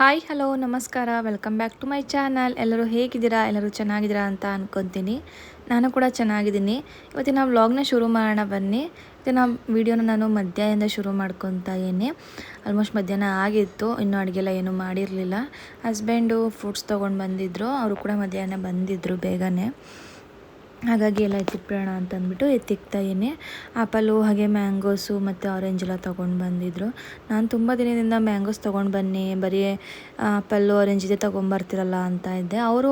Hi hello ನಮಸ್ಕಾರ. Welcome back to my channel ಎಲ್ಲರೂ ಹೇಗಿದ್ದೀರಾ? ಎಲ್ಲರೂ ಚೆನ್ನಾಗಿದ್ದೀರಾ ಅಂತ ಅನ್ಕೊತೀನಿ. ನಾನು ಕೂಡ ಚೆನ್ನಾಗಿದ್ದೀನಿ. ಇವತ್ತಿನ ವ್ಲಾಗ್ನ ಶುರು ಮಾಡೋಣ ಬನ್ನಿ. ಇವತ್ತಿನ ವೀಡಿಯೋನ ನಾನು ಮಧ್ಯಾಹ್ನದಿಂದ ಶುರು ಮಾಡ್ಕೊತಾ ಇದ್ದೀನಿ. ಆಲ್ಮೋಸ್ಟ್ ಮಧ್ಯಾಹ್ನ ಆಗಿತ್ತು. ಇನ್ನೂ ಅಡುಗೆಲ್ಲ ಏನೂ ಮಾಡಿರಲಿಲ್ಲ. ಹಸ್ಬೆಂಡು ಫ್ರೂಟ್ಸ್ ತೊಗೊಂಡು ಬಂದಿದ್ದರು ಅವರು ಕೂಡ ಮಧ್ಯಾಹ್ನ ಬಂದಿದ್ದರು ಬೇಗನೆ. ಹಾಗಾಗಿ ಎಲ್ಲ ಎತ್ತಿಟ್ಬಿಡೋಣ ಅಂತ ಅಂದ್ಬಿಟ್ಟು ಎತ್ತಿಕ್ತಾ ಇದ್ದೀನಿ. ಆಪಲ್ಲು, ಹಾಗೆ ಮ್ಯಾಂಗೋಸು ಮತ್ತು ಆರೆಂಜ್ ಎಲ್ಲ ತೊಗೊಂಡು ಬಂದಿದ್ರು. ನಾನು ತುಂಬ ದಿನದಿಂದ ಮ್ಯಾಂಗೋಸ್ ತೊಗೊಂಡು ಬನ್ನಿ. ಬರೀ ಆಪಲ್ಲು ಆರೆಂಜ್ ಇದೆ ತೊಗೊಂಬರ್ತಿರಲ್ಲ ಅಂತ ಇದ್ದೆ. ಅವರು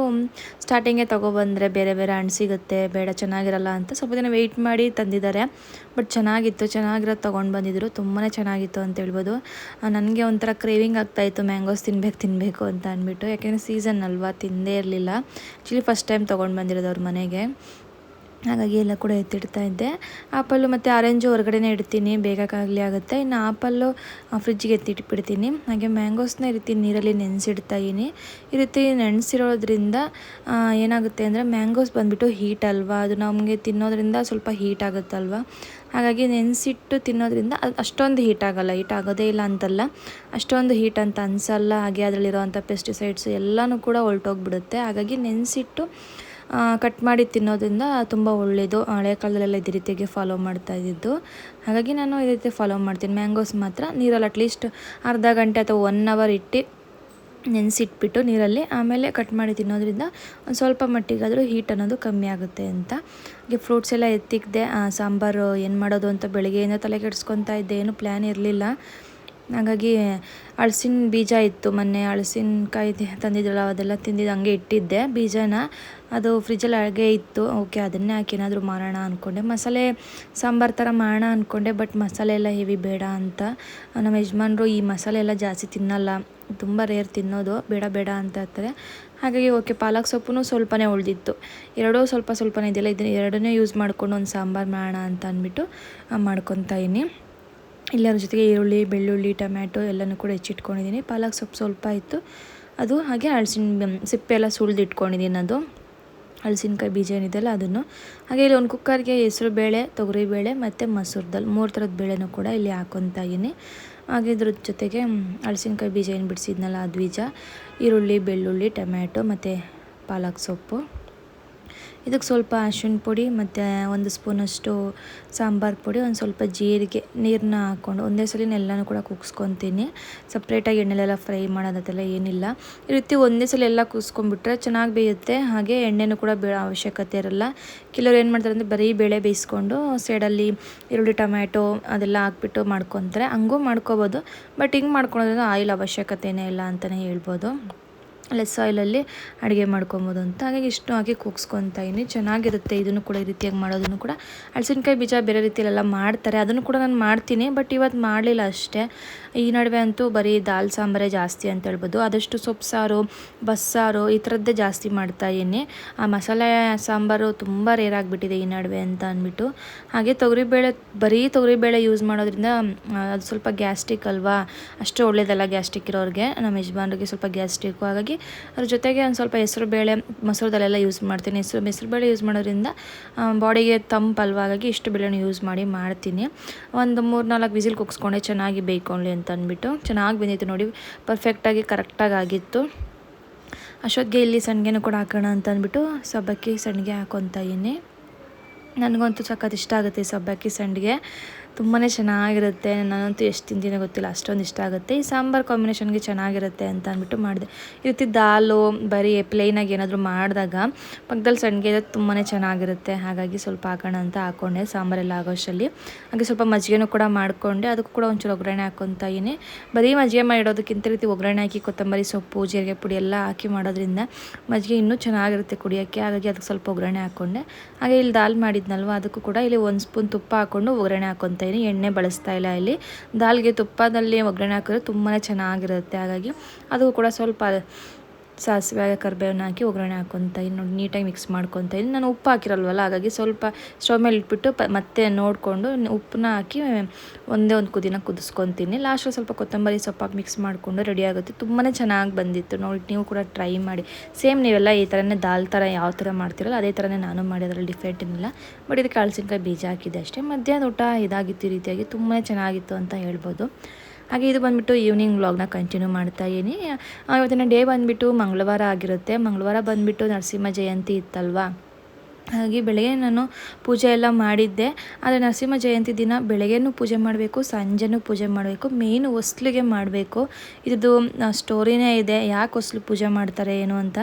ಸ್ಟಾರ್ಟಿಂಗೆ ತೊಗೊಬಂದರೆ ಬೇರೆ ಬೇರೆ ಹಣ್ಣು ಸಿಗುತ್ತೆ, ಬೇಡ ಚೆನ್ನಾಗಿರಲ್ಲ ಅಂತ ಸ್ವಲ್ಪ ದಿನ ವೆಯ್ಟ್ ಮಾಡಿ ತಂದಿದ್ದಾರೆ. ಬಟ್ ಚೆನ್ನಾಗಿತ್ತು ಚೆನ್ನಾಗಿರೋದು ತೊಗೊಂಡು ಬಂದಿದ್ರು. ತುಂಬಾ ಚೆನ್ನಾಗಿತ್ತು ಅಂತ ಹೇಳ್ಬೋದು. ನನಗೆ ಒಂಥರ ಕ್ರೇವಿಂಗ್ ಆಗ್ತಾಯಿತ್ತು ಮ್ಯಾಂಗೋಸ್ ತಿನ್ಬೇಕು ತಿನ್ನಬೇಕು ಅಂತ ಅಂದ್ಬಿಟ್ಟು. ಯಾಕೆಂದರೆ ಸೀಸನ್ ಅಲ್ವಾ, ತಿಂದೇ ಇರಲಿಲ್ಲ. ಆ್ಯಕ್ಚುಲಿ ಫಸ್ಟ್ ಟೈಮ್ ತೊಗೊಂಡು ಬಂದಿರೋದು ಅವ್ರ ಮನೆಗೆ. ಹಾಗಾಗಿ ಎಲ್ಲ ಕೂಡ ಎತ್ತಿಡ್ತಾ ಇದ್ದೆ. ಆಪಲ್ಲು ಮತ್ತು ಆರೆಂಜು ಹೊರಗಡೆನೇ ಇಡ್ತೀನಿ. ಬೇಗ ಆಗುತ್ತೆ. ಇನ್ನು ಆಪಲ್ಲು ಫ್ರಿಜ್ಜಿಗೆ ಎತ್ತಿಟ್ಬಿಡ್ತೀನಿ. ಹಾಗೆ ಮ್ಯಾಂಗೋಸ್ನ ಈ ರೀತಿ ನೀರಲ್ಲಿ ನೆನೆಸಿಡ್ತಾ ಇದ್ದೀನಿ. ಈ ರೀತಿ ನೆನೆಸಿರೋದ್ರಿಂದ ಏನಾಗುತ್ತೆ ಅಂದರೆ ಮ್ಯಾಂಗೋಸ್ ಬಂದುಬಿಟ್ಟು ಹೀಟ್ ಅಲ್ವಾ? ಅದು ನಮಗೆ ತಿನ್ನೋದ್ರಿಂದ ಸ್ವಲ್ಪ ಹೀಟ್ ಆಗುತ್ತಲ್ವ? ಹಾಗಾಗಿ ನೆನೆಸಿಟ್ಟು ತಿನ್ನೋದ್ರಿಂದ ಅದು ಅಷ್ಟೊಂದು ಹೀಟ್ ಆಗೋಲ್ಲ. ಹೀಟ್ ಆಗೋದೇ ಇಲ್ಲ ಅಂತಲ್ಲ. ಅಷ್ಟೊಂದು ಹೀಟ್ ಅಂತ ಅನಿಸಲ್ಲ. ಹಾಗೆ ಅದರಲ್ಲಿರೋವಂಥ ಪೆಸ್ಟಿಸೈಡ್ಸು ಎಲ್ಲನೂ ಕೂಡ ಹೊಲ್ಟೋಗ್ಬಿಡುತ್ತೆ ಹಾಗಾಗಿ ನೆನೆಸಿಟ್ಟು ಕಟ್ ಮಾಡಿ ತಿನ್ನೋದ್ರಿಂದ ತುಂಬ ಒಳ್ಳೆಯದು ಹಳೆ ಕಾಲದಲ್ಲೆಲ್ಲ ಇದೇ ರೀತಿಯಾಗಿ ಫಾಲೋ ಮಾಡ್ತಾ ಇದ್ದಿದ್ದು. ಹಾಗಾಗಿ ನಾನು ಇದೇ ರೀತಿ ಫಾಲೋ ಮಾಡ್ತೀನಿ. ಮ್ಯಾಂಗೋಸ್ ಮಾತ್ರ ನೀರಲ್ಲಿ ಅಟ್ಲೀಸ್ಟ್ ಅರ್ಧ ಗಂಟೆ ಅಥವಾ ಒನ್ ಅವರ್ ಇಟ್ಟು ನೆನೆಸಿಟ್ಬಿಟ್ಟು ನೀರಲ್ಲಿ ಆಮೇಲೆ ಕಟ್ ಮಾಡಿ ತಿನ್ನೋದ್ರಿಂದ ಒಂದು ಸ್ವಲ್ಪ ಮಟ್ಟಿಗಾದರೂ ಹೀಟ್ ಅನ್ನೋದು ಕಮ್ಮಿ ಆಗುತ್ತೆ ಅಂತ. ಹಾಗೆ ಫ್ರೂಟ್ಸ್ ಎಲ್ಲ ಎತ್ತಿಕ್ದೆ ಸಾಂಬಾರು ಏನು ಮಾಡೋದು ಅಂತ ಬೆಳಗ್ಗೆಯಿಂದ ತಲೆ ಕೆಡಿಸ್ಕೊತಾ ಇದ್ದೆ, ಏನು ಪ್ಲ್ಯಾನ್ ಇರಲಿಲ್ಲ. ಹಾಗಾಗಿ ಹಳಸಿನ ಬೀಜ ಇತ್ತು ಮೊನ್ನೆ ಹಳ್ಸಿನಕಾಯಿ ತಂದಿದ್ರಲ್ಲ, ಅದೆಲ್ಲ ತಿಂದಿದ್ದು ಹಂಗೆ ಇಟ್ಟಿದ್ದೆ ಬೀಜನ. ಅದು ಫ್ರಿಜ್ಜಲ್ಲಿ ಹಾಗೆ ಇತ್ತು. ಓಕೆ, ಅದನ್ನೇ ಹಾಕಿ ಏನಾದರೂ ಮಾಡೋಣ ಅಂದ್ಕೊಂಡೆ ಮಸಾಲೆ ಸಾಂಬಾರು ಥರ ಮಾಡೋಣ ಅಂದ್ಕೊಂಡೆ ಬಟ್ ಮಸಾಲೆ ಎಲ್ಲ ಹೆವಿ ಬೇಡ ಅಂತ. ನಮ್ಮ ಯಜಮಾನರು ಈ ಮಸಾಲೆ ಎಲ್ಲ ಜಾಸ್ತಿ ತಿನ್ನಲ್ಲ. ತುಂಬ ರೇರ್ ತಿನ್ನೋದು. ಬೇಡ ಬೇಡ ಅಂತ ಹೇಳ್ತಾರೆ. ಹಾಗಾಗಿ ಓಕೆ, ಪಾಲಕ್ ಸೊಪ್ಪು ಸ್ವಲ್ಪನೇ ಉಳಿದಿತ್ತು. ಎರಡೂ ಸ್ವಲ್ಪ ಸ್ವಲ್ಪನೇ ಇದೆಯಲ್ಲ, ಇದನ್ನು ಎರಡನ್ನೇ ಯೂಸ್ ಮಾಡ್ಕೊಂಡು ಒಂದು ಸಾಂಬಾರು ಮಾಡೋಣ ಅಂತ ಅಂದ್ಬಿಟ್ಟು ಮಾಡ್ಕೊತಾ ಇದ್ದೀನಿ. ಎಲ್ಲರ ಜೊತೆಗೆ ಈರುಳ್ಳಿ, ಬೆಳ್ಳುಳ್ಳಿ, ಟೊಮ್ಯಾಟೊ ಎಲ್ಲನೂ ಕೂಡ ಹೆಚ್ಚಿಟ್ಕೊಂಡಿದ್ದೀನಿ. ಪಾಲಕ್ ಸೊಪ್ಪು ಸ್ವಲ್ಪ ಇತ್ತು. ಅದು ಹಾಗೆ ಹಳಸಿನ ಸಿಪ್ಪೆ ಎಲ್ಲ ಸುಳ್ದು ಇಟ್ಕೊಂಡಿದ್ದೀನಿ ಅದು ಹಳಸಿನಕಾಯಿ ಬೀಜ ಏನಿದೆಯಲ್ಲ ಅದನ್ನು. ಹಾಗೆ ಇಲ್ಲಿ ಒಂದು ಕುಕ್ಕರ್ಗೆ ಹೆಸರು ಬೇಳೆ ತೊಗರಿಬೇಳೆ ಮತ್ತು ಮೊಸರು ಮೂರು ಥರದ ಬೇಳೆನೂ ಕೂಡ ಇಲ್ಲಿ ಹಾಕೊತಾ ಇದ್ದೀನಿ. ಹಾಗೆ ಇದ್ರ ಜೊತೆಗೆ ಹಳಸಿನಕಾಯಿ ಬೀಜ ಏನು ಬಿಡಿಸಿದ್ನಲ್ಲ ಅದು ಬೀಜ ಈರುಳ್ಳಿ, ಬೆಳ್ಳುಳ್ಳಿ, ಟೊಮ್ಯಾಟೊ ಮತ್ತು ಪಾಲಕ್ ಸೊಪ್ಪು. ಇದಕ್ಕೆ ಸ್ವಲ್ಪ ಅರಿಶಿಣ ಪುಡಿ ಮತ್ತು ಒಂದು ಸ್ಪೂನಷ್ಟು ಸಾಂಬಾರು ಪುಡಿ, ಒಂದು ಸ್ವಲ್ಪ ಜೀರಿಗೆ ನೀರನ್ನ ಹಾಕ್ಕೊಂಡು ಒಂದೇ ಸಲ ಎಲ್ಲನೂ ಕೂಡ ಕುಗ್ಸ್ಕೊತೀನಿ ಸಪ್ರೇಟಾಗಿ ಎಣ್ಣೆಲೆಲ್ಲ ಫ್ರೈ ಮಾಡೋದೆಲ್ಲ ಏನಿಲ್ಲ. ಈ ರೀತಿ ಒಂದೇ ಸಲ ಎಲ್ಲ ಕುಗ್ಸ್ಕೊಂಡ್ಬಿಟ್ರೆ ಚೆನ್ನಾಗಿ ಬೇಯುತ್ತೆ. ಹಾಗೆ ಎಣ್ಣೆನೂ ಕೂಡ ಬೇ ಅವಶ್ಯಕತೆ ಇರಲ್ಲ. ಕೆಲವ್ರು ಏನು ಮಾಡ್ತಾರೆ ಅಂದರೆ ಬರೀ ಬೇಳೆ ಬೇಯಿಸ್ಕೊಂಡು ಸೈಡಲ್ಲಿ ಈರುಳ್ಳಿ, ಟೊಮ್ಯಾಟೊ ಅದೆಲ್ಲ ಹಾಕ್ಬಿಟ್ಟು ಮಾಡ್ಕೊತಾರೆ. ಹಂಗೂ ಮಾಡ್ಕೋಬೋದು. ಬಟ್ ಹಿಂಗೆ ಮಾಡ್ಕೊಳೋದ್ರಿಂದ ಆಯಿಲ್ ಅವಶ್ಯಕತೆಯೇ ಇಲ್ಲ ಅಂತಲೇ ಹೇಳ್ಬೋದು. ಲೆಸ್ ಆಯಿಲಲ್ಲಿ ಅಡುಗೆ ಮಾಡ್ಕೊಬೋದು ಅಂತ. ಹಾಗಾಗಿ ಇಷ್ಟು ಹಾಕಿ ಕೂಗ್ಸ್ಕೊತಾ ಇದ್ದೀನಿ ಚೆನ್ನಾಗಿರುತ್ತೆ. ಇದನ್ನು ಕೂಡ ಈ ರೀತಿಯಾಗಿ ಮಾಡೋದನ್ನು ಕೂಡ. ಹಲಸಿನಕಾಯಿ ಬೀಜ ಬೇರೆ ರೀತಿಯಲ್ಲೆಲ್ಲ ಮಾಡ್ತಾರೆ. ಅದನ್ನು ಕೂಡ ನಾನು ಮಾಡ್ತೀನಿ. ಬಟ್ ಇವತ್ತು ಮಾಡಲಿಲ್ಲ ಅಷ್ಟೇ. ಈ ನಡುವೆ ಅಂತೂ ಬರೀ ದಾಲ್ ಸಾಂಬಾರೇ ಜಾಸ್ತಿ ಅಂತ ಹೇಳ್ಬೋದು. ಆದಷ್ಟು ಸೊಪ್ಪು ಸಾರು ಬಸ್ಸಾರು ಈ ಥರದ್ದೇ ಜಾಸ್ತಿ ಮಾಡ್ತಾಯಿದ್ದೀನಿ ಆ ಮಸಾಲೆ ಸಾಂಬಾರು ತುಂಬ ರೇರ್ ಆಗಿಬಿಟ್ಟಿದೆ ಈ ನಡುವೆ ಅಂತ ಅಂದ್ಬಿಟ್ಟು. ಹಾಗೆ ತೊಗರಿಬೇಳೆ ಬರೀ ತೊಗರಿಬೇಳೆ ಯೂಸ್ ಮಾಡೋದ್ರಿಂದ ಅದು ಸ್ವಲ್ಪ ಗ್ಯಾಸ್ಟ್ರಿಕ್ ಅಲ್ವಾ? ಅಷ್ಟು ಒಳ್ಳೇದಲ್ಲ ಗ್ಯಾಸ್ಟ್ರಿಕ್ ಇರೋರಿಗೆ. ನಮ್ಮ ಯಜಮಾನ್ರಿಗೆ ಸ್ವಲ್ಪ ಗ್ಯಾಸ್ಟಿಕ್ಕು ಹಾಗಾಗಿ ಅದ್ರ ಜೊತೆಗೆ ಒಂದು ಸ್ವಲ್ಪ ಹೆಸರು ಬೇಳೆ ಮೊಸರದಲ್ಲೆಲ್ಲ ಯೂಸ್ ಮಾಡ್ತೀನಿ. ಹೆಸರು ಹೆಸರು ಬೇಳೆ ಯೂಸ್ ಮಾಡೋದ್ರಿಂದ ಬಾಡಿಗೆ ತಂಪಲ್ವ ಹಾಗಾಗಿ ಇಷ್ಟು ಬೇಳೆನ ಯೂಸ್ ಮಾಡಿ ಮಾಡ್ತೀನಿ. ಒಂದು ಮೂರು ನಾಲ್ಕು ವಿಸಿಲ್ ಕುಗ್ಸ್ಕೊಂಡೆ ಚೆನ್ನಾಗಿ ಬೇಯ್ಕೊಳ್ಳಿ ಅಂತ ಅಂದ್ಬಿಟ್ಟು. ಚೆನ್ನಾಗಿ ಬಂದಿತ್ತು ನೋಡಿ ಪರ್ಫೆಕ್ಟಾಗಿ ಕರೆಕ್ಟಾಗಿ ಆಗಿತ್ತು. ಅಷ್ಟೊತ್ತಿಗೆ ಇಲ್ಲಿ ಸಣ್ಣಗೆನೂ ಕೂಡ ಹಾಕೋಣ ಅಂತ ಅಂದ್ಬಿಟ್ಟು ಸಬ್ಬಕ್ಕಿ ಸಣ್ಣಗೆ ಹಾಕೊತಾ ಇದ್ದೀನಿ. ನನಗಂತೂ ಸಖತ್ ಇಷ್ಟ ಆಗುತ್ತೆ ಸಬ್ಬಕ್ಕಿ ಸಂಡಿಗೆ ತುಂಬಾ ಚೆನ್ನಾಗಿರುತ್ತೆ. ನಾನಂತೂ ಎಷ್ಟು ತಿಂತೀನಿ ಗೊತ್ತಿಲ್ಲ, ಅಷ್ಟೊಂದು ಇಷ್ಟ ಆಗುತ್ತೆ. ಈ ಸಾಂಬಾರು ಕಾಂಬಿನೇಷನ್ಗೆ ಚೆನ್ನಾಗಿರುತ್ತೆ ಅಂತ ಅಂದ್ಬಿಟ್ಟು ಮಾಡಿದೆ. ಈ ರೀತಿ ದಾಲು, ಬರೀ ಪ್ಲೇನಾಗಿ ಏನಾದರೂ ಮಾಡಿದಾಗ ಪಕ್ಕದಲ್ಲಿ ಸಣ್ಣಗೆ ತುಂಬಾ ಚೆನ್ನಾಗಿರುತ್ತೆ. ಹಾಗಾಗಿ ಸ್ವಲ್ಪ ಹಾಕೋಣ ಅಂತ ಹಾಕ್ಕೊಂಡೆ ಸಾಂಬಾರೆಲ್ಲ ಆಗೋಷ್ಟರಲ್ಲಿ. ಹಾಗೆ ಸ್ವಲ್ಪ ಮಜ್ಜಿಗೆನೂ ಕೂಡ ಮಾಡಿಕೊಂಡೆ. ಅದಕ್ಕೂ ಕೂಡ ಒಂಚೂರು ಒಗ್ಗರಣೆ ಹಾಕೊತ ಇದ್ದೀನಿ. ಬರೀ ಮಜ್ಜಿಗೆ ಮಾಡಿಡೋದಕ್ಕಿಂತ ರೀತಿ ಒಗ್ಗರಣೆ ಹಾಕಿ ಕೊತ್ತಂಬರಿ ಸೊಪ್ಪು, ಜೀರಿಗೆ ಪುಡಿ ಎಲ್ಲ ಹಾಕಿ ಮಾಡೋದ್ರಿಂದ ಮಜ್ಜಿಗೆ ಇನ್ನೂ ಚೆನ್ನಾಗಿರುತ್ತೆ ಕುಡಿಯೋಕ್ಕೆ. ಹಾಗಾಗಿ ಅದಕ್ಕೆ ಸ್ವಲ್ಪ ಒಗ್ಗರಣೆ ಹಾಕ್ಕೊಂಡೆ ಹಾಗೆ ಇಲ್ಲಿ ದಾಲ್ ಮಾಡಿದ್ನಲ್ವ, ಅದಕ್ಕೂ ಕೂಡ ಇಲ್ಲಿ ಒಂದು ಸ್ಪೂನ್ ತುಪ್ಪ ಹಾಕ್ಕೊಂಡು ಒಗ್ಗರಣೆ ಹಾಕ್ಕೊತಾ ಇದ್ದೀನಿ, ಎಣ್ಣೆ ಬಳಸ್ತಾ ಇಲ್ಲ ಇಲ್ಲಿ. ದಾಲ್ಗೆ ತುಪ್ಪದಲ್ಲಿ ಒಗ್ಗರಣೆ ಹಾಕಿದ್ರೆ ತುಂಬಾ ಚೆನ್ನಾಗಿರುತ್ತೆ. ಹಾಗಾಗಿ ಅದು ಕೂಡ ಸ್ವಲ್ಪ ಸಾಸಿವೆ ಕರಿಬೇವನ್ನ ಹಾಕಿ ಒಗ್ಗರಣೆ ಹಾಕೊತ ನೋಡಿ ನೀಟಾಗಿ ಮಿಕ್ಸ್ ಮಾಡ್ಕೊತ ಇದ್ದೀನಿ ನಾನು ಉಪ್ಪು ಹಾಕಿರಲ್ವಲ್ಲ, ಹಾಗಾಗಿ ಸ್ವಲ್ಪ ಸ್ಟವ್ ಮೇಲೆ ಇಟ್ಬಿಟ್ಟು ಪ, ಮತ್ತೆ ನೋಡಿಕೊಂಡು ಉಪ್ಪನ್ನ ಹಾಕಿ ಒಂದೇ ಒಂದು ಕುದಿನ ಕುದಿಸ್ಕೊತೀನಿ. ಲಾಸ್ಟಲ್ಲಿ ಸ್ವಲ್ಪ ಕೊತ್ತಂಬರಿ ಸೊಪ್ಪು ಹಾಕಿ ಮಿಕ್ಸ್ ಮಾಡಿಕೊಂಡು ರೆಡಿ ಆಗುತ್ತೆ. ತುಂಬಾ ಚೆನ್ನಾಗಿ ಬಂದಿತ್ತು. ನೋಡಿ, ನೀವು ಕೂಡ ಟ್ರೈ ಮಾಡಿ. ಸೇಮ್ ನೀವೆಲ್ಲ ಈ ಥರನೇ ದಾಲ್ ಥರ ಯಾವ ಥರ ಮಾಡ್ತಿರಲ್ಲ, ಅದೇ ಥರನೇ ನಾನು ಮಾಡಿ, ಅದರಲ್ಲಿ ಡಿಫ್ರೆಂಟ್ ಏನಿಲ್ಲ. ಬಟ್ ಇದಕ್ಕೆ ಹಳಸಿನಕಾಯಿ ಬೀಜ ಹಾಕಿದೆ ಅಷ್ಟೇ. ಮಧ್ಯಾಹ್ನ ಊಟ ಇದಾಗಿತ್ತು ಈ ರೀತಿಯಾಗಿ. ತುಂಬಾ ಚೆನ್ನಾಗಿತ್ತು ಅಂತ ಹೇಳ್ಬೋದು. ಹಾಗೆ ಇದು ಬಂದುಬಿಟ್ಟು ಈವ್ನಿಂಗ್ ವ್ಲಾಗ್ನ ಕಂಟಿನ್ಯೂ ಮಾಡ್ತಾ ಇದ್ದೀನಿ. ಇವತ್ತಿನ ಡೇ ಬಂದುಬಿಟ್ಟು ಮಂಗಳವಾರ ಆಗಿರುತ್ತೆ. ಮಂಗಳವಾರ ಬಂದುಬಿಟ್ಟು ನರಸಿಂಹ ಜಯಂತಿ ಇತ್ತಲ್ವಾ? ಹಾಗೆ ಬೆಳಗ್ಗೆ ನಾನು ಪೂಜೆ ಎಲ್ಲ ಮಾಡಿದ್ದೆ. ಆದರೆ ನರಸಿಂಹ ಜಯಂತಿ ದಿನ ಬೆಳಗ್ಗೆನೂ ಪೂಜೆ ಮಾಡಬೇಕು, ಸಂಜೆನೂ ಪೂಜೆ ಮಾಡಬೇಕು ಮೇಯ್ನು ಹೊಸ್ಲಿಗೆ ಮಾಡಬೇಕು. ಇದ್ದು ಸ್ಟೋರಿನೇ ಇದೆ. ಯಾಕೆ ಹೊಸ್ಲು ಪೂಜೆ ಮಾಡ್ತಾರೆ ಏನು ಅಂತ.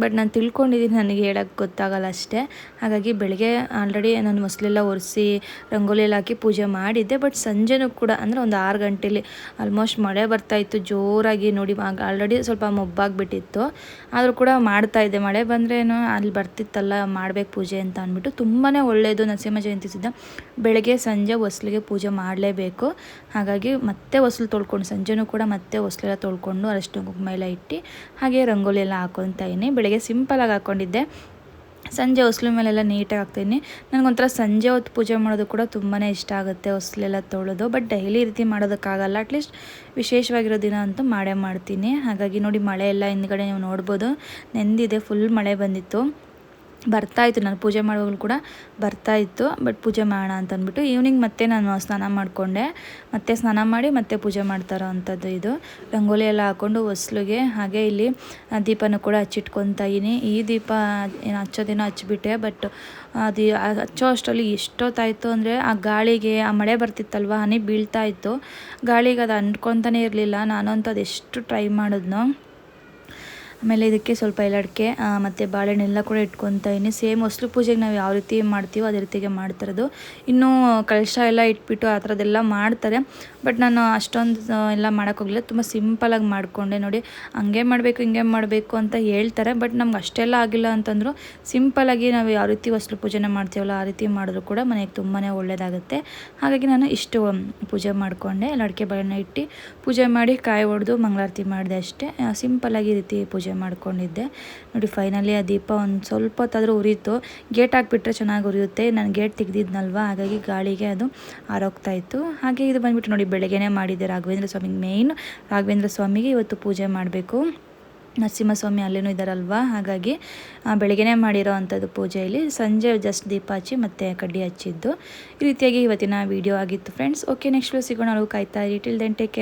ಬಟ್ ನಾನು ತಿಳ್ಕೊಂಡಿದ್ದೀನಿ ನನಗೆ ಹೇಳೋಕ್ಕೆ ಗೊತ್ತಾಗಲ್ಲ ಅಷ್ಟೇ. ಹಾಗಾಗಿ ಬೆಳಗ್ಗೆ ಆಲ್ರೆಡಿ ನಾನು ಮೊಸಲೆಲ್ಲ ಒರೆಸಿ ರಂಗೋಲಿ ಎಲ್ಲ ಹಾಕಿ ಪೂಜೆ ಮಾಡಿದ್ದೆ. ಬಟ್ ಸಂಜೆನೂ ಕೂಡ ಅಂದರೆ ಒಂದು ಆರು ಗಂಟೆಲಿ ಆಲ್ಮೋಸ್ಟ್ ಮಳೆ ಬರ್ತಾಯಿತ್ತು ಜೋರಾಗಿ ನೋಡಿ ಆಲ್ರೆಡಿ ಸ್ವಲ್ಪ ಮೊಬ್ಬಾಗಿಬಿಟ್ಟಿತ್ತು. ಆದರೂ ಕೂಡ ಮಾಡ್ತಾಯಿದ್ದೆ ಮಳೆ ಬಂದ್ರೇನು ಅಲ್ಲಿ ಬರ್ತಿತ್ತಲ್ಲ, ಮಾಡಬೇಕು ಪೂಜೆ ಅಂತ ಅಂದ್ಬಿಟ್ಟು ತುಂಬಾ ಒಳ್ಳೆಯದು. ನರಸಿಂಹ ಜಯಂತಿ ಸಿದ್ಧ ಬೆಳಗ್ಗೆ ಸಂಜೆ ಹೊಸ್ಲಿಗೆ ಪೂಜೆ ಮಾಡಲೇಬೇಕು. ಹಾಗಾಗಿ ಮತ್ತೆ ಹೊಸ್ಲು ತೊಳ್ಕೊಂಡು, ಸಂಜೆನೂ ಕೂಡ ಮತ್ತೆ ಹೊಸ್ಲೆಲ್ಲ ತೊಳ್ಕೊಂಡು ಅರಷ್ಟು ಕುಂಕುಮ ಎಲ್ಲ ಇಟ್ಟು ಹಾಗೆ ರಂಗೋಲಿ ಎಲ್ಲ ಹಾಕೊತಾ ಇದ್ದೀನಿ. ಬೆಳಗ್ಗೆ ಸಿಂಪಲಾಗಿ ಹಾಕ್ಕೊಂಡಿದ್ದೆ. ಸಂಜೆ ಹೊಸ್ಲು ಮೇಲೆಲ್ಲ ನೀಟಾಗಿ ಹಾಕ್ತೀನಿ. ನನಗೊಂಥರ ಸಂಜೆ ಹೊತ್ತು ಪೂಜೆ ಮಾಡೋದು ಕೂಡ ತುಂಬಾ ಇಷ್ಟ ಆಗುತ್ತೆ. ಹೊಸ್ಲೆಲ್ಲ ತೊಳೆದು ಬಟ್ ಡೈಲಿ ರೀತಿ ಮಾಡೋದಕ್ಕಾಗಲ್ಲ. ಅಟ್ಲೀಸ್ಟ್ ವಿಶೇಷವಾಗಿರೋ ದಿನ ಅಂತೂ ಮಾಡೇ ಮಾಡ್ತೀನಿ. ಹಾಗಾಗಿ ನೋಡಿ ಮಳೆ ಎಲ್ಲ ಹಿಂದ್ಗಡೆ ನೀವು ನೋಡ್ಬೋದು. ನೆಂದಿದೆ ಫುಲ್ ಮಳೆ ಬಂದಿತ್ತು. ಬರ್ತಾಯಿತ್ತು ನಾನು ಪೂಜೆ ಮಾಡುವಾಗಲೂ ಕೂಡ ಬರ್ತಾಯಿತ್ತು ಬಟ್ ಪೂಜೆ ಮಾಡೋಣ ಅಂತ ಅಂದ್ಬಿಟ್ಟು ಈವ್ನಿಂಗ್ ಮತ್ತೆ ನಾನು ಸ್ನಾನ ಮಾಡಿಕೊಂಡೆ. ಮತ್ತೆ ಸ್ನಾನ ಮಾಡಿ ಮತ್ತೆ ಪೂಜೆ ಮಾಡ್ತಾರೋ ಅಂಥದ್ದು ಇದು. ರಂಗೋಲಿ ಎಲ್ಲ ಹಾಕ್ಕೊಂಡು ಹೊಸ್ಲಿಗೆ ಹಾಗೆ ಇಲ್ಲಿ ದೀಪನೂ ಕೂಡ ಹಚ್ಚಿಟ್ಕೊತಾ ಇದ್ದೀನಿ. ಈ ದೀಪ ಏನು ಹಚ್ಚೋದೇನೋ ಹಚ್ಚಿಬಿಟ್ಟೆ. ಬಟ್ ಅದು ಹಚ್ಚೋ ಅಷ್ಟರಲ್ಲಿ ಎಷ್ಟೊತ್ತಾಯಿತು ಅಂದರೆ ಆ ಗಾಳಿಗೆ ಆ ಮಳೆ ಬರ್ತಿತ್ತಲ್ವ, ಹನಿ ಬೀಳ್ತಾ ಇತ್ತು. ಗಾಳಿಗೆ ಅದು ಅಂಟ್ಕೊತಾನೆ ಇರಲಿಲ್ಲ. ನಾನು ಅಂತದ್ದು ಎಷ್ಟು ಟ್ರೈ ಮಾಡಿದ್ನೋ. ಆಮೇಲೆ ಇದಕ್ಕೆ ಸ್ವಲ್ಪ ಏಲಡಿಕೆ ಮತ್ತು ಬಾಳೆಹಣ್ಣೆಲ್ಲ ಕೂಡ ಇಟ್ಕೊತಾ ಇದ್ದೀನಿ ಸೇಮ್ ಹೊಸಲು ಪೂಜೆಗೆ ನಾವು ಯಾವ ರೀತಿ ಮಾಡ್ತೀವೋ ಅದೇ ರೀತಿಗೆ ಮಾಡ್ತಿರೋದು. ಇನ್ನೂ ಕಳಶ ಎಲ್ಲ ಇಟ್ಬಿಟ್ಟು ಆ ಥರದ್ದೆಲ್ಲ ಮಾಡ್ತಾರೆ. ಬಟ್ ನಾನು ಅಷ್ಟೊಂದು ಎಲ್ಲ ಮಾಡೋಕ್ಕೋಗಿಲ್ಲ ತುಂಬ ಸಿಂಪಲಾಗಿ ಮಾಡಿಕೊಂಡೆ ನೋಡಿ. ಹಂಗೆ ಮಾಡಬೇಕು, ಹಿಂಗೆ ಮಾಡಬೇಕು ಅಂತ ಹೇಳ್ತಾರೆ. ಬಟ್ ನಮ್ಗೆ ಅಷ್ಟೆಲ್ಲ ಆಗಿಲ್ಲ ಅಂತಂದ್ರು ಸಿಂಪಲಾಗಿ ನಾವು ಯಾವ ರೀತಿ ಹೊಸಲು ಪೂಜೆನ ಮಾಡ್ತೀವಲ್ಲ ಆ ರೀತಿ ಮಾಡಿದ್ರು ಕೂಡ ಮನೆಗೆ ತುಂಬಾ ಒಳ್ಳೆಯದಾಗುತ್ತೆ ಹಾಗಾಗಿ ನಾನು ಇಷ್ಟು ಪೂಜೆ ಮಾಡಿಕೊಂಡೆ. ಎಲ್ಲ ಅಡಿಕೆ ಇಟ್ಟು ಪೂಜೆ ಮಾಡಿ ಕಾಯಿ ಹೊಡೆದು ಮಂಗಳಾರತಿ ಮಾಡಿದೆ ಅಷ್ಟೇ. ಸಿಂಪಲಾಗಿ ಈ ರೀತಿ ಪೂಜೆ ಮಾಡ್ಕೊಂಡಿದ್ದೆ. ನೋಡಿ ಫೈನಲಿ ಆ ದೀಪ ಒಂದು ಸ್ವಲ್ಪ ಹೊತ್ತಾದರೂ ಉರಿಯಿತು ಗೇಟ್ ಹಾಕ್ಬಿಟ್ರೆ ಚೆನ್ನಾಗಿ ಉರಿಯುತ್ತೆ. ನಾನು ಗೇಟ್ ತೆಗೆದಿದ್ನಲ್ವ? ಹಾಗಾಗಿ ಗಾಳಿಗೆ ಅದು ಆರೋಗ್ತಾ ಇತ್ತು. ಹಾಗೆ ಇದು ಬಂದುಬಿಟ್ಟು ನೋಡಿ, ಬೆಳಗ್ಗೆನೇ ಮಾಡಿದ್ದೆ ರಾಘವೇಂದ್ರ ಸ್ವಾಮಿಗೆ ಮೇಯ್ನ್ ರಾಘವೇಂದ್ರ ಸ್ವಾಮಿಗೆ ಇವತ್ತು ಪೂಜೆ ಮಾಡಬೇಕು. ನರಸಿಂಹಸ್ವಾಮಿ ಅಲ್ಲೇನೂ ಇದ್ದಾರಲ್ವ ಹಾಗಾಗಿ ಬೆಳಗ್ಗೆನೇ ಮಾಡಿರೋ ಅಂಥದ್ದು ಪೂಜೆಯಲ್ಲಿ ಸಂಜೆ ಜಸ್ಟ್ ದೀಪ ಹಚ್ಚಿ ಮತ್ತು ಕಡ್ಡಿ ಹಚ್ಚಿದ್ದು. ಈ ರೀತಿಯಾಗಿ ಇವತ್ತಿನ ವೀಡಿಯೋ ಆಗಿತ್ತು ಫ್ರೆಂಡ್ಸ್ ಓಕೆ ನೆಕ್ಸ್ಟ್ ಸಿಗೋಣ. ಅವ್ರು ಕಾಯ್ತಾ ಇರಿ. Till then take care